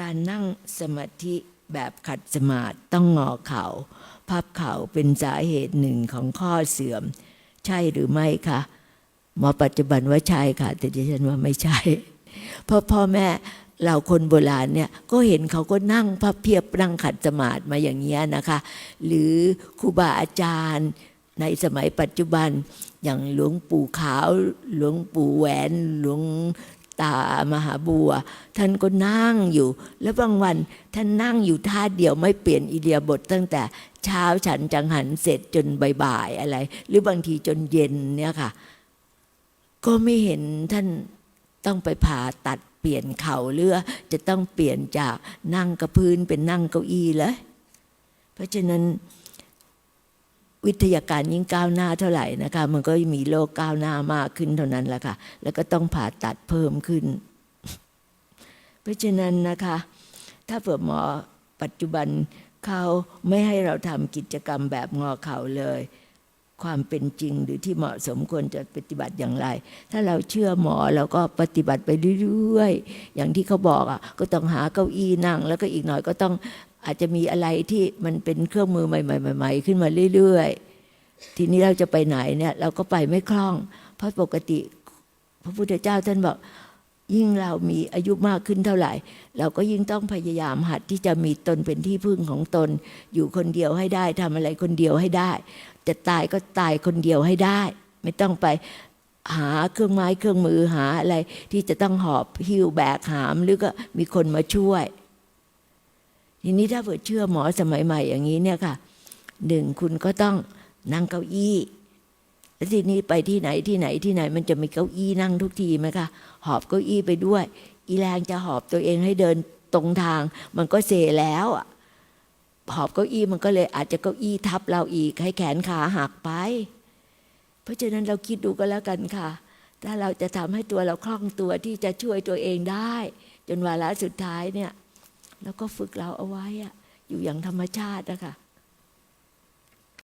การนั่งสมาธิแบบขัดสมาธิต้องงอเขา่าพับเข่าเป็นสาเหตุหนึ่งของข้อเสื่อม ใช่หรือไม่คะหมอปัจจุบันว่าใช่ค่ะ แต่ดิฉันว่าไม่ใช่ เพราะพ่อแม่เราคนโบราณเนี่ยก็เห็นเขาก็นั่งพับเพียบนั่งขัดสมาธิมาอย่างเงี้ยนะคะ หรือครูบาอาจารย์ในสมัยปัจจุบันอย่างหลวงปู่ขาว หลวงปู่แหวน หลวง ตามหาบัว ท่านก็นั่งอยู่ แล้วบางวันท่านนั่งอยู่ท่าเดียวไม่เปลี่ยนอิเดียบทตั้งแต่เช้าฉันจังหันเสร็จจนบ่ายๆอะไร หรือบางทีจนเย็นเนี่ยค่ะ ก็ไม่เห็นท่านต้องไปผ่าตัดเปลี่ยนเข่าเรือจะต้องเปลี่ยนจากนั่งกับพื้นเป็นนั่งเก้าอี้เลยเพราะฉะนั้น วิทยาการยิ่งก้าวหน้าเท่าไหร่นะคะ มันก็มีโลกก้าวหน้ามากขึ้นเท่านั้นแหละค่ะ แล้วก็ต้องผ่าตัดเพิ่มขึ้น เพราะฉะนั้นนะคะ ถ้าเผื่อหมอปัจจุบันเขาไม่ให้เราทำกิจกรรมแบบงอเข่าเลย ความเป็นจริงหรือที่เหมาะสมควรจะปฏิบัติอย่างไร ถ้าเราเชื่อหมอเราก็ปฏิบัติไปเรื่อยๆ อย่างที่เขาบอกอะก็ต้องหาเก้าอี้นั่ง แล้วก็อีกหน่อยก็ต้อง อาจจะมีอะไรที่มันเป็นเครื่องมือใหม่ๆๆๆ ขึ้นมาเรื่อยๆ ทีนี้เราจะไปไหนเนี่ยเราก็ไปไม่คล่อง เพราะปกติ พระพุทธเจ้าท่านบอกยิ่งเรามีอายุมากขึ้นเท่าไหร่ เราก็ยิ่งต้องพยายามหัดที่จะมีตนเป็นที่พึ่งของตน อยู่คนเดียวให้ได้ทำอะไรคนเดียวให้ได้ จะตายก็ตายคนเดียวให้ได้ ไม่ต้องไปหาเครื่องไม้เครื่องมือหาอะไรที่จะต้องหอบหิ้วแบกหามหรือก็มีคนมาช่วย ทีนี้ถ้าเผื่อเชื่อหมอสมัยใหม่อย่างนี้เนี่ยค่ะหนึ่งคุณก็ต้องนั่งเก้าอี้แล้วทีนี้ไปที่ไหนที่ไหนที่ไหน มันจะมีเก้าอี้นั่งทุกทีไหมคะหอบเก้าอี้ไปด้วย อีแรงจะหอบตัวเองให้เดินตรงทาง มันก็เซแล้วอะหอบเก้าอี้มันก็เลยอาจจะเก้าอี้ทับเราอีก ให้แขนขาหักไป เพราะฉะนั้นเราคิดดูก็แล้วกันค่ะ ถ้าเราจะทำให้ตัวเราคล่องตัวที่จะช่วยตัวเองได้ จนวาระสุดท้ายเนี่ย แล้วก็ฝึกเราเอาไว้อะอยู่อย่างธรรมชาตินะคะ